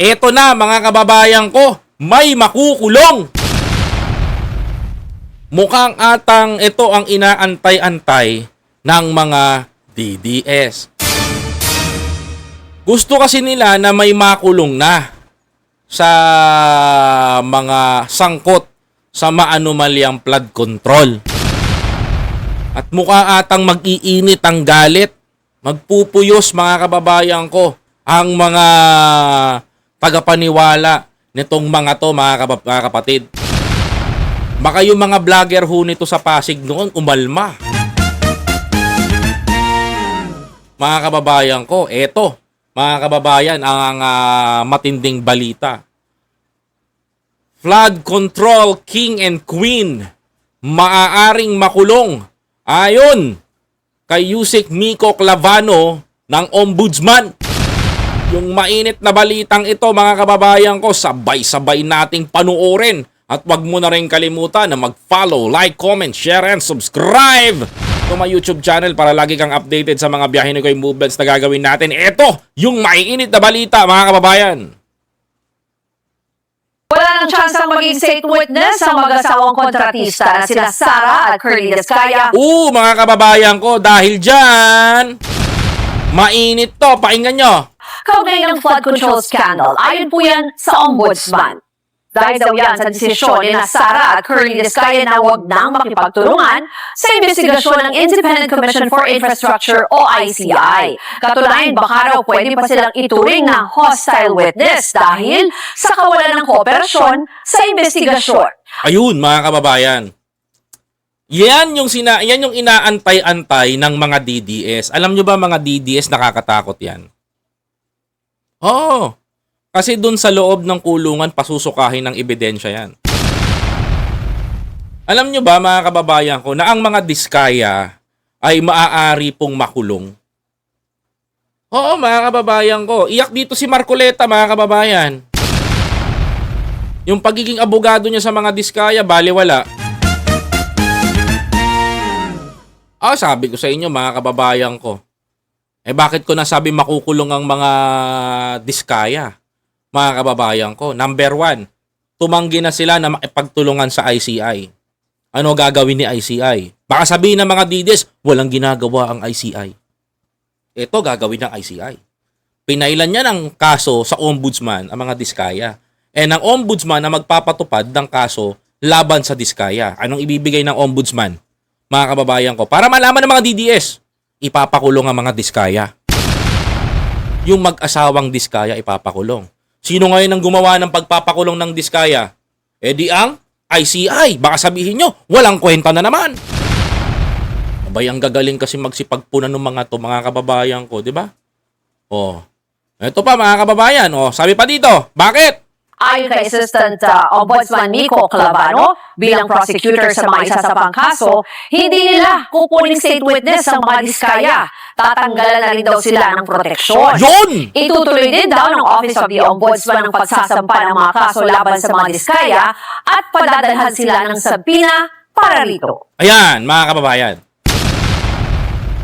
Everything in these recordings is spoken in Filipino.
Eto na mga kababayan ko, may makukulong. Mukhang atang ito ang inaantay-antay ng mga DDS. Gusto kasi nila na may makulong na sa mga sangkot sa maanumalyang flood control. At mukha atang mag-iinit ang galit. Magpupuyos mga kababayan ko ang mga tagapaniwala nitong mga to mga, kap- mga kapatid. Baka yung mga vlogger ho nito sa Pasig noon umalma. Mga kababayan ko, eto, mga kababayan, ang ah, matinding balita. Flood control king and queen maaaring makulong ayon kay Yusek Miko Clavano ng Ombudsman. Yung mainit na balitang ito mga kababayan ko, sabay-sabay nating panuorin. At wag mo na rin kalimutan na mag-follow, like, comment, share, and subscribe to my YouTube channel para lagi kang updated sa mga biyahe ni Koy movements na gagawin natin. Ito, yung maiinit na balita mga kababayan. Wala nang chance ang maging state witness ang mag-asawang kontratista na sila Sara at Curly Descaya. Oo, mga kababayan ko, dahil dyan, mainit to. Pakinggan nyo. Kaugnay ng flood control scandal, ayon po yan sa ombudsman. Dahil daw yan sa desisyon ni Sara at Curly Descaya na huwag nang makipagtulungan sa investigasyon ng Independent Commission for Infrastructure o ICI. Katulayan, baka raw pwede pa silang ituring na hostile witness dahil sa kawalan ng kooperasyon sa investigasyon. Ayun, mga kababayan. Yan yung sina yan yung inaantay-antay ng mga DDS. Alam nyo ba mga DDS nakakatakot yan? Oo. Kasi dun sa loob ng kulungan pasusukahin ng ebidensya yan. Alam nyo ba mga kababayan ko na ang mga diskaya ay maaari pong makulong? Oo mga kababayan ko. Iyak dito si Marcoleta mga kababayan. Yung pagiging abogado niya sa mga diskaya, baliwala. Ah, sabi ko sa inyo mga kababayan ko. Eh bakit ko nasabi makukulong ang mga diskaya? Mga kababayan ko. Number one, tumanggi na sila na makipagtulungan sa ICI. Ano gagawin ni ICI? Baka sabihin ng mga DDS, walang ginagawa ang ICI. Ito gagawin ng ICI. Pinailan niya ng kaso sa ombudsman ang mga diskaya. Eh ng ombudsman na magpapatupad ng kaso laban sa diskaya. Anong ibibigay ng ombudsman? Mga kababayan ko, para malaman ng mga DDS, ipapakulong ang mga diskaya. Yung mag-asawang diskaya ipapakulong. Sino ngayon ang gumawa ng pagpapakulong ng diskaya? Eh di ang ICI. Baka sabihin nyo, walang kwenta na naman. Abay, ang gagaling kasi magsipagpunan ng mga to, mga kababayan ko, di ba? Oh. Ito pa, mga kababayan. Oh, sabi pa dito, bakit? Ayon kay Assistant uh, Ombudsman Miko Clavano, bilang prosecutor sa mga isasapang kaso, hindi nila kukuning state witness ang mga diskaya. Tatanggalan na rin daw sila ng proteksyon. Yun! Itutuloy din daw ng Office of the Ombudsman ang pagsasampa ng mga kaso laban sa mga diskaya at padadalhan sila ng sabina para rito. Ayan, mga kababayan.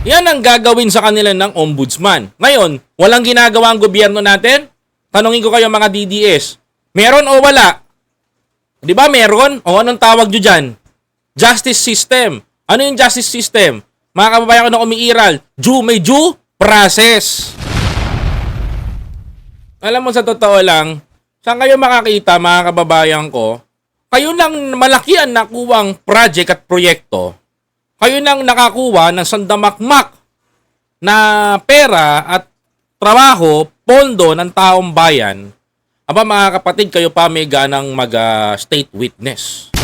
Yan ang gagawin sa kanila ng ombudsman. Ngayon, walang ginagawa ang gobyerno natin? Tanungin ko kayo mga DDS. Meron o wala? Di ba meron? O anong tawag nyo dyan? Justice system. Ano yung justice system? Mga kababayan ko na umiiral. Due may due process. Alam mo sa totoo lang, saan kayo makakita mga kababayan ko, kayo nang malaki ang nakuwang project at proyekto, kayo nang nakakuha ng sandamakmak na pera at trabaho, pondo ng taong bayan, aba mga kapatid, kayo pa may ganang mag-state witness.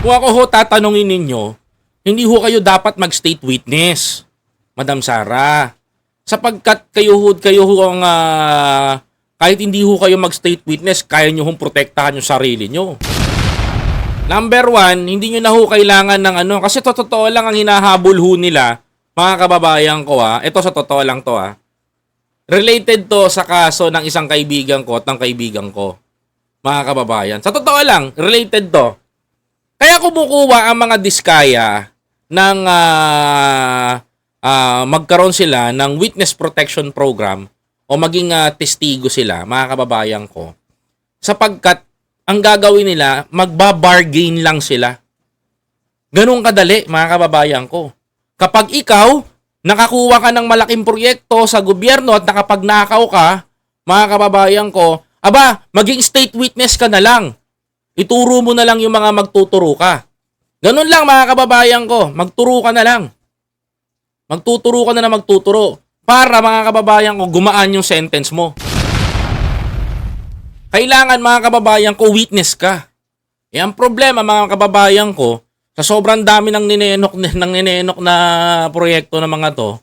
Kung ako ho tatanungin ninyo, hindi ho kayo dapat mag-state witness, Madam Sara. Sapagkat kayo ho, kayo ho ang, ah, kahit hindi ho kayo mag-state witness, kaya nyo hong protektahan yung sarili nyo. Number one, hindi nyo na ho kailangan ng ano, kasi to totoo lang ang hinahabol ho nila, mga kababayan ko ha, ito sa totoo lang to ha, related to sa kaso ng isang kaibigan ko at ng kaibigan ko, mga kababayan. Sa totoo lang, related to. Kaya kumukuha ang mga diskaya ng ah, ah, magkaroon sila ng witness protection program o maging ah, testigo sila, mga kababayan ko, sapagkat ang gagawin nila, magbabargain lang sila. Ganun kadali, mga kababayan ko. Kapag ikaw, nakakuha ka ng malaking proyekto sa gobyerno at nakapagnakaw ka, mga kababayan ko, aba, maging state witness ka na lang. Ituro mo na lang yung mga magtuturo ka. Ganun lang mga kababayan ko, magturo ka na lang. Magtuturo ka na na magtuturo para mga kababayan ko gumaan yung sentence mo. Kailangan mga kababayan ko witness ka. Eh ang problema mga kababayan ko, sa sobrang dami ng ninenok ng ninenok na proyekto ng mga to,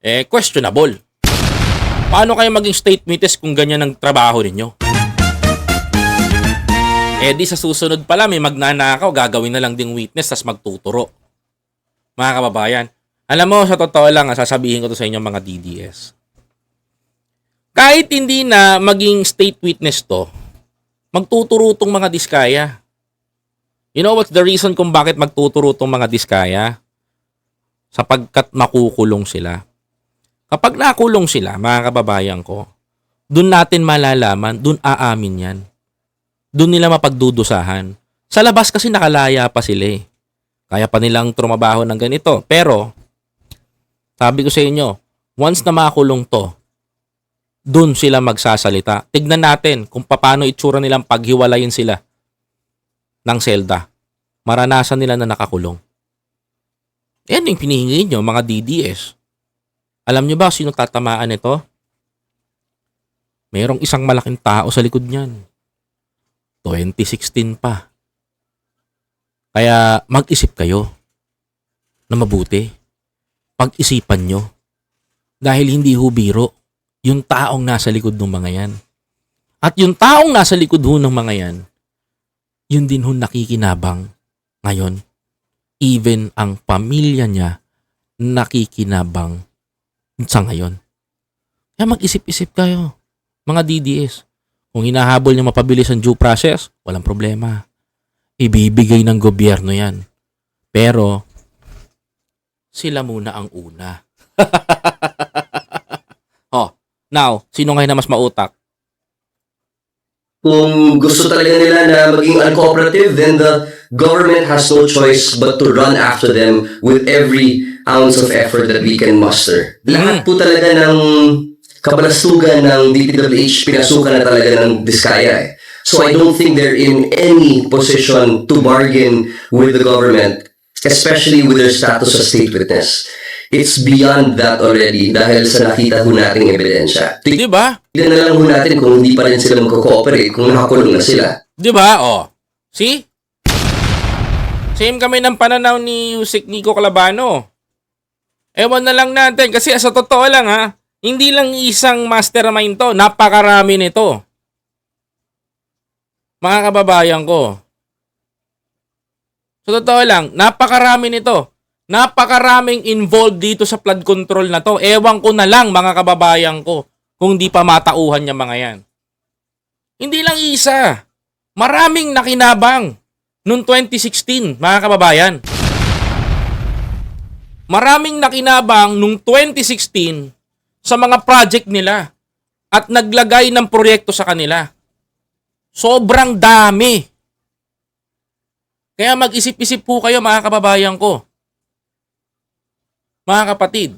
eh questionable. Paano kayo maging state witness kung ganyan ang trabaho ninyo? Eh di sa susunod pala may magnanakaw, gagawin na lang ding witness tas magtuturo. Mga kababayan, alam mo sa totoo lang, sasabihin ko to sa inyo mga DDS. Kahit hindi na maging state witness to, magtuturo tong mga diskaya. You know what's the reason kung bakit magtuturo tong mga diskaya? Sapagkat makukulong sila. Kapag nakulong sila, mga kababayan ko, dun natin malalaman, dun aamin yan. Dun nila mapagdudusahan. Sa labas kasi nakalaya pa sila eh. Kaya pa nilang trumabaho ng ganito. Pero, sabi ko sa inyo, once na makulong to, dun sila magsasalita. Tignan natin kung paano itsura nilang paghiwalayin sila ng selda. Maranasan nila na nakakulong. Yan yung pinihingi nyo, mga DDS. Alam nyo ba sino tatamaan ito? Merong isang malaking tao sa likod niyan. 2016 pa. Kaya mag-isip kayo na mabuti. Pag-isipan nyo. Dahil hindi ho biro yung taong nasa likod ng mga yan. At yung taong nasa likod ho ng mga yan, yun din ho nakikinabang ngayon. Even ang pamilya niya nakikinabang sa ngayon. Kaya mag-isip-isip kayo, mga DDS. Kung hinahabol niyo mapabilis ang due process, walang problema. Ibibigay ng gobyerno yan. Pero, sila muna ang una. oh, now, sino ngayon na mas mautak? Kung gusto talaga nila na maging uncooperative, then the government has no choice but to run after them with every ounce of effort that we can muster. Lahat po talaga ng kabalastugan ng DPWH pinasukan na talaga ng Diskaya eh. So I don't think they're in any position to bargain with the government, especially with their status as state witness. It's beyond that already dahil sa nakita ho nating ebidensya. Di ba? Tignan na lang ho natin kung hindi pa rin sila magko-cooperate, kung nakakulong na sila. Di ba? Oh. See? Same kami ng pananaw ni Yusik Nico Calabano. Ewan na lang natin kasi sa totoo lang ha, hindi lang isang mastermind to, napakarami nito. Mga kababayan ko. Sa totoo lang, napakarami nito. Napakaraming involved dito sa flood control na to. Ewan ko na lang mga kababayan ko kung di pa matauhan niya mga yan. Hindi lang isa. Maraming nakinabang noong 2016, mga kababayan. Maraming nakinabang noong 2016 sa mga project nila at naglagay ng proyekto sa kanila. Sobrang dami. Kaya mag-isip-isip po kayo mga kababayan ko. Mga kapatid,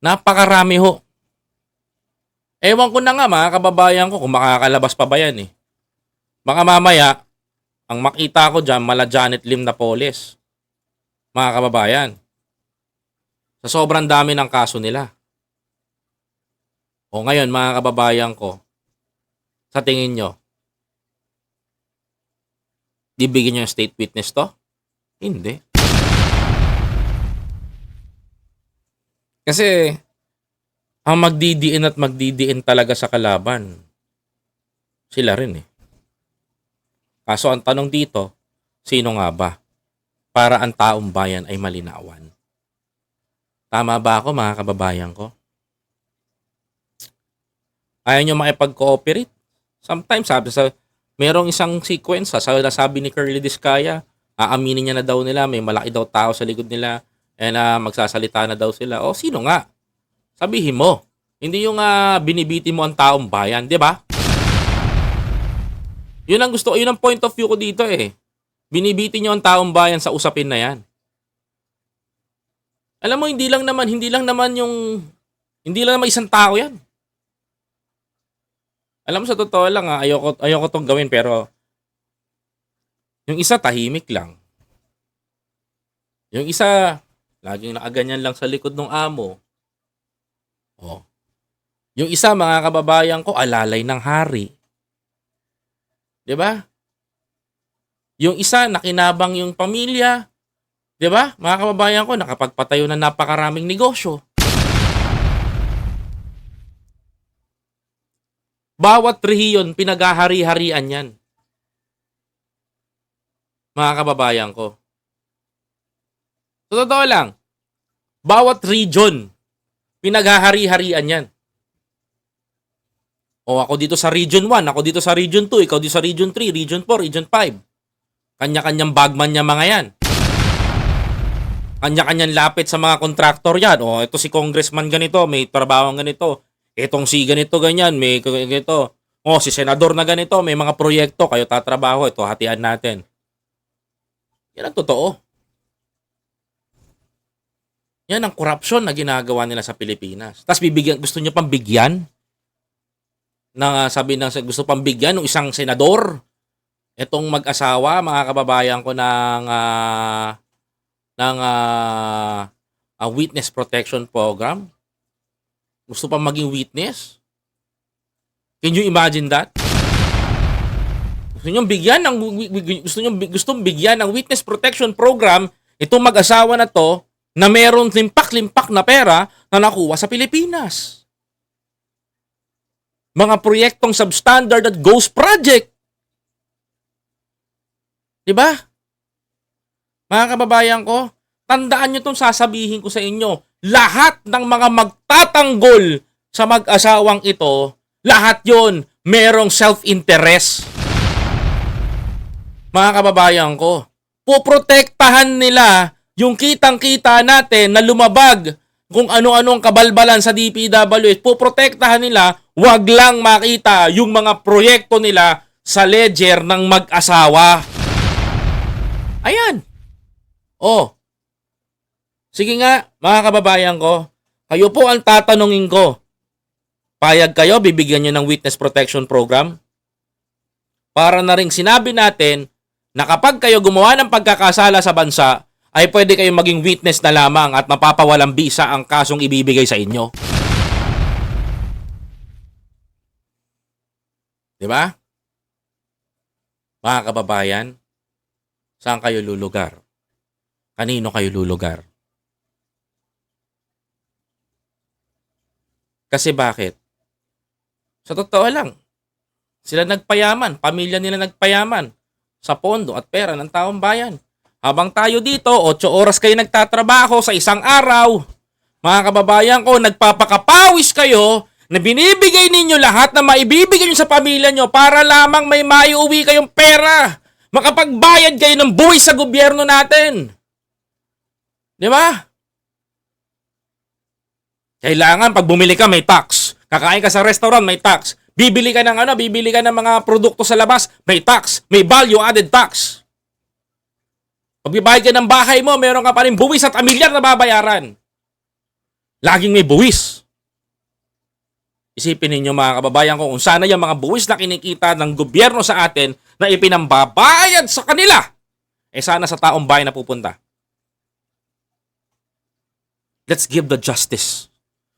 napakarami ho. Ewan ko na nga mga kababayan ko kung makakalabas pa ba yan eh. Baka mamaya, ang makita ko dyan, mala Janet Lim na polis. Mga kababayan. Sa sobrang dami ng kaso nila. O ngayon mga kababayan ko, sa tingin nyo, bibigyan nyo yung state witness to? Hindi. Kasi, ang magdidiin at magdidiin talaga sa kalaban, sila rin eh. Kaso ang tanong dito, sino nga ba? Para ang taong bayan ay malinawan. Tama ba ako mga kababayan ko? Ayaw nyo makipag-cooperate? Sometimes sabi sa merong isang sequence sa sabi ni Curly Discaya, aaminin niya na daw nila may malaki daw tao sa likod nila and ah, magsasalita na daw sila. O sino nga? Sabihin mo. Hindi yung ah, binibiti mo ang taong bayan, di ba? Yun ang gusto, yun ang point of view ko dito eh. Binibiti nyo ang taong bayan sa usapin na yan. Alam mo, hindi lang naman, hindi lang naman yung, hindi lang naman isang tao yan. Alam mo, sa totoo lang, ah, ayoko, ayoko tong gawin, pero yung isa tahimik lang. Yung isa, laging nakaganyan lang sa likod ng amo. Oh. Yung isa, mga kababayan ko, alalay ng hari. ba? Yung isa, nakinabang yung pamilya. ba? Mga kababayan ko, nakapagpatayo ng napakaraming negosyo. Bawat rehiyon, pinaghahari-harian yan. Mga kababayan ko. Sa totoo lang, bawat region, pinaghahari-harian yan. O ako dito sa Region 1, ako dito sa Region 2, ikaw dito sa Region 3, Region 4, Region 5. Kanya-kanyang bagman niya mga yan. Kanya-kanyang lapit sa mga kontraktor yan. O ito si congressman ganito, may trabaho ganito. Itong si ganito ganyan, may ganito. O si senador na ganito, may mga proyekto, kayo tatrabaho, ito hatian natin. Yan ang totoo. Yan ang korupsyon na ginagawa nila sa Pilipinas. Tapos bibigyan, gusto nyo pang bigyan? Na sabi ng gusto pang bigyan ng isang senador? Itong mag-asawa mga kababayan ko ng ah, ng ah, ah, witness protection program. Gusto pang maging witness? Can you imagine that? Gusto niyo bigyan ng gusto niyo bigyan ng witness protection program? Itong mag-asawa na to na meron limpak-limpak na pera na nakuha sa Pilipinas mga proyektong substandard at ghost project. 'Di ba? Mga kababayan ko, tandaan nyo itong sasabihin ko sa inyo. Lahat ng mga magtatanggol sa mag-asawang ito, lahat yon merong self-interest. Mga kababayan ko, puprotektahan nila yung kitang-kita natin na lumabag kung ano-ano ang kabalbalan sa DPWH, puprotektahan nila, wag lang makita yung mga proyekto nila sa ledger ng mag-asawa. Ayan. Oh. Sige nga, mga kababayan ko, kayo po ang tatanungin ko. Payag kayo, bibigyan nyo ng witness protection program? Para na rin sinabi natin na kapag kayo gumawa ng pagkakasala sa bansa, ay pwede kayong maging witness na lamang at mapapawalang bisa ang kasong ibibigay sa inyo. Di ba? Mga kababayan, saan kayo lulugar? Kanino kayo lulugar? Kasi bakit? Sa totoo lang, sila nagpayaman, pamilya nila nagpayaman sa pondo at pera ng taong bayan. Habang tayo dito, 8 oras kayo nagtatrabaho sa isang araw. Mga kababayan ko, nagpapakapawis kayo na binibigay ninyo lahat na maibibigay nyo sa pamilya nyo para lamang may maiuwi kayong pera. Makapagbayad kayo ng buwis sa gobyerno natin. Di ba? Kailangan pag bumili ka may tax. Kakain ka sa restaurant may tax. Bibili ka ng ano, bibili ka ng mga produkto sa labas, may tax, may value added tax. Pag bibayad ka ng bahay mo, meron ka pa rin buwis at amilyar na babayaran. Laging may buwis. Isipin ninyo mga kababayan ko kung sana yung mga buwis na kinikita ng gobyerno sa atin na ipinambabayad sa kanila, eh sana sa taong bayan na pupunta. Let's give the justice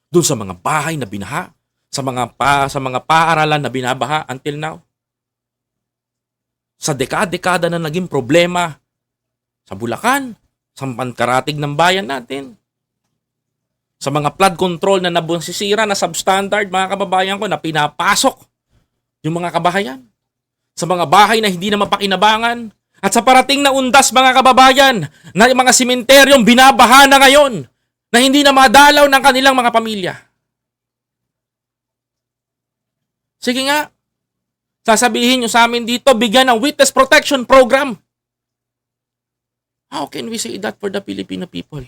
dun sa mga bahay na binaha, sa mga pa, sa mga paaralan na binabaha until now. Sa dekada-dekada na naging problema sa Bulacan, sa pankaratig ng bayan natin. Sa mga flood control na nabusisira na substandard, mga kababayan ko, na pinapasok yung mga kabahayan. Sa mga bahay na hindi na mapakinabangan. At sa parating na undas, mga kababayan, na mga simenteryong binabaha na ngayon, na hindi na madalaw ng kanilang mga pamilya. Sige nga, sasabihin nyo sa amin dito, bigyan ng witness protection program. How can we say that for the Filipino people?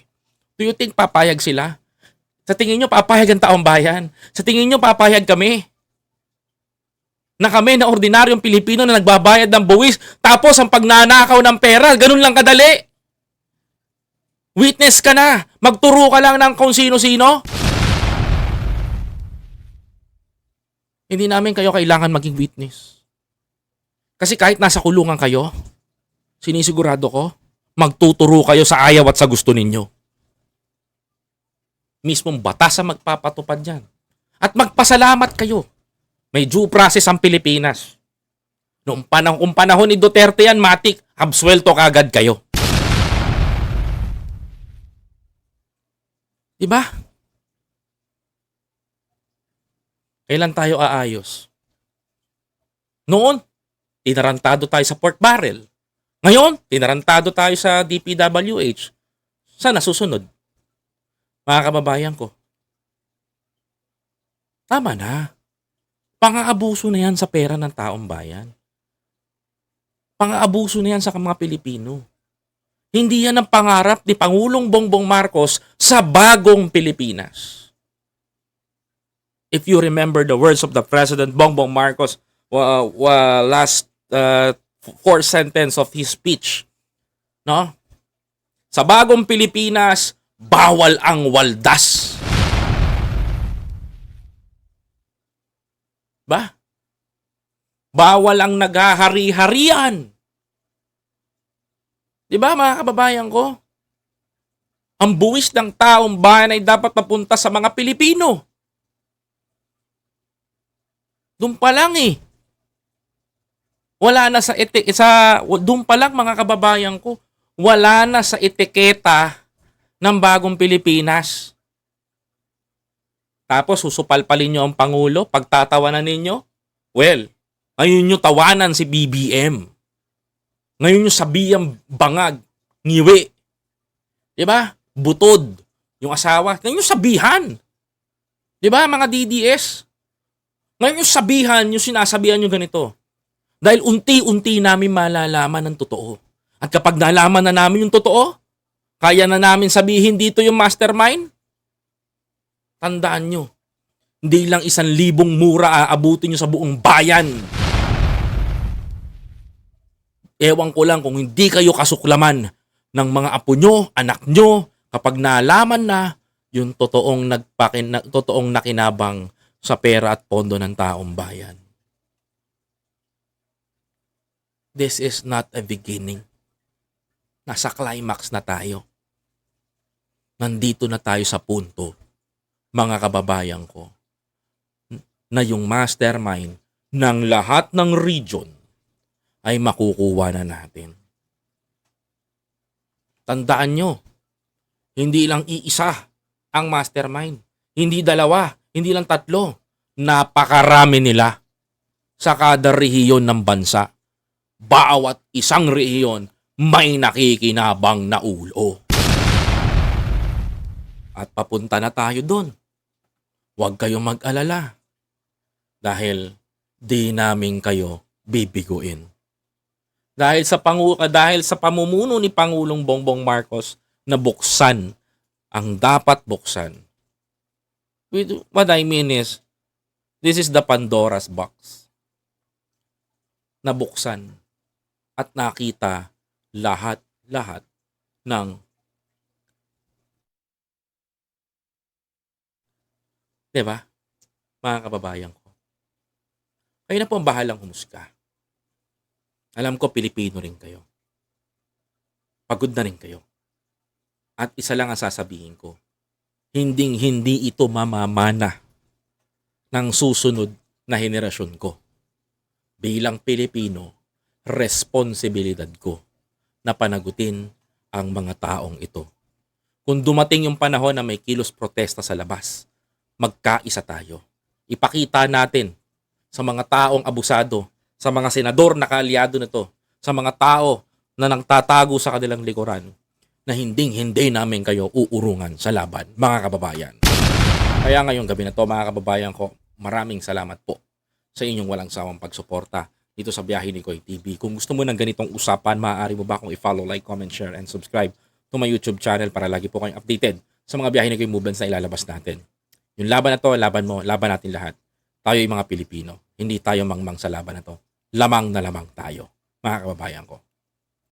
Do you think papayag sila? Sa tingin nyo, papayag ang taong bayan. Sa tingin nyo, papayag kami. Na kami na ordinaryong Pilipino na nagbabayad ng buwis, tapos ang pagnanakaw ng pera, ganun lang kadali. Witness ka na. Magturo ka lang ng kung sino-sino. Hindi namin kayo kailangan maging witness. Kasi kahit nasa kulungan kayo, sinisigurado ko, magtuturo kayo sa ayaw at sa gusto ninyo. Mismong batas ang magpapatupad yan. At magpasalamat kayo. May due process ang Pilipinas. Noong panahon, kung panahon ni Duterte yan, matik, absuelto kagad kayo. Diba? Kailan tayo aayos? Noon, tinarantado tayo sa pork barrel. Ngayon, tinarantado tayo sa DPWH. Sana susunod. Mga kababayan ko. Tama na. Pang-aabuso na yan sa pera ng taong bayan. Pang-aabuso na yan sa mga Pilipino. Hindi yan ang pangarap ni Pangulong Bongbong Marcos sa bagong Pilipinas. If you remember the words of the President Bongbong Marcos uh, uh, last uh, fourth sentence of his speech, no? Sa bagong Pilipinas, bawal ang waldas. Ba? Bawal ang naghahari-harian. Di ba mga kababayan ko? Ang buwis ng taong bayan ay dapat mapunta sa mga Pilipino. Doon pa lang eh. Wala na sa eti sa doon pa lang mga kababayan ko, wala na sa etiketa ng bagong Pilipinas. Tapos susupalpalin nyo ang Pangulo, pagtatawanan ninyo, well, ngayon nyo tawanan si BBM. Ngayon nyo sabihang bangag, ngiwi. Di ba? Butod, yung asawa. Ngayon nyo sabihan. Di ba, mga DDS? Ngayon yung sabihan, yung sinasabihan nyo ganito. Dahil unti-unti namin malalaman ang totoo. At kapag nalaman na namin yung totoo, kaya na namin sabihin dito yung mastermind, tandaan nyo, hindi lang isang libong mura aabutin nyo sa buong bayan. Ewan ko lang kung hindi kayo kasuklaman ng mga apo nyo, anak nyo, kapag nalaman na yung totoong, nagpakin, na, totoong nakinabang sa pera at pondo ng taong bayan. This is not a beginning. Nasa climax na tayo. Nandito na tayo sa punto, mga kababayan ko, na yung mastermind ng lahat ng region ay makukuha na natin. Tandaan nyo, hindi lang iisa ang mastermind. Hindi dalawa, hindi lang tatlo. Napakarami nila sa kada rehiyon ng bansa. Bawat isang rehiyon may nakikinabang na ulo. At papunta na tayo doon. Huwag kayong mag-alala. Dahil di namin kayo bibiguin. Dahil sa pangu dahil sa pamumuno ni Pangulong Bongbong Marcos na buksan ang dapat buksan. With- What I mean is, this is the Pandora's box. Nabuksan at nakita lahat-lahat ng 'Di ba? Mga kababayan ko. Kayo na po ang bahalang humusga. Alam ko, Pilipino rin kayo. Pagod na rin kayo. At isa lang ang sasabihin ko. Hinding hindi ito mamamana ng susunod na henerasyon ko. Bilang Pilipino, responsibilidad ko na panagutin ang mga taong ito. Kung dumating yung panahon na may kilos protesta sa labas, magkaisa tayo. Ipakita natin sa mga taong abusado, sa mga senador na kaalyado nito, sa mga tao na nagtatago sa kanilang likuran, na hinding-hindi namin kayo uurungan sa laban, mga kababayan. Kaya ngayong gabi na to, mga kababayan ko, maraming salamat po sa inyong walang sawang pagsuporta dito sa Biyahe ni Koy TV. Kung gusto mo ng ganitong usapan, maaari mo ba akong i-follow, like, comment, share, and subscribe to my YouTube channel para lagi po kayong updated sa mga biyahe ng movements na ilalabas natin. Yung laban na to, laban mo, laban natin lahat. Tayo yung mga Pilipino. Hindi tayo mangmang sa laban na to. Lamang na lamang tayo, mga kababayan ko.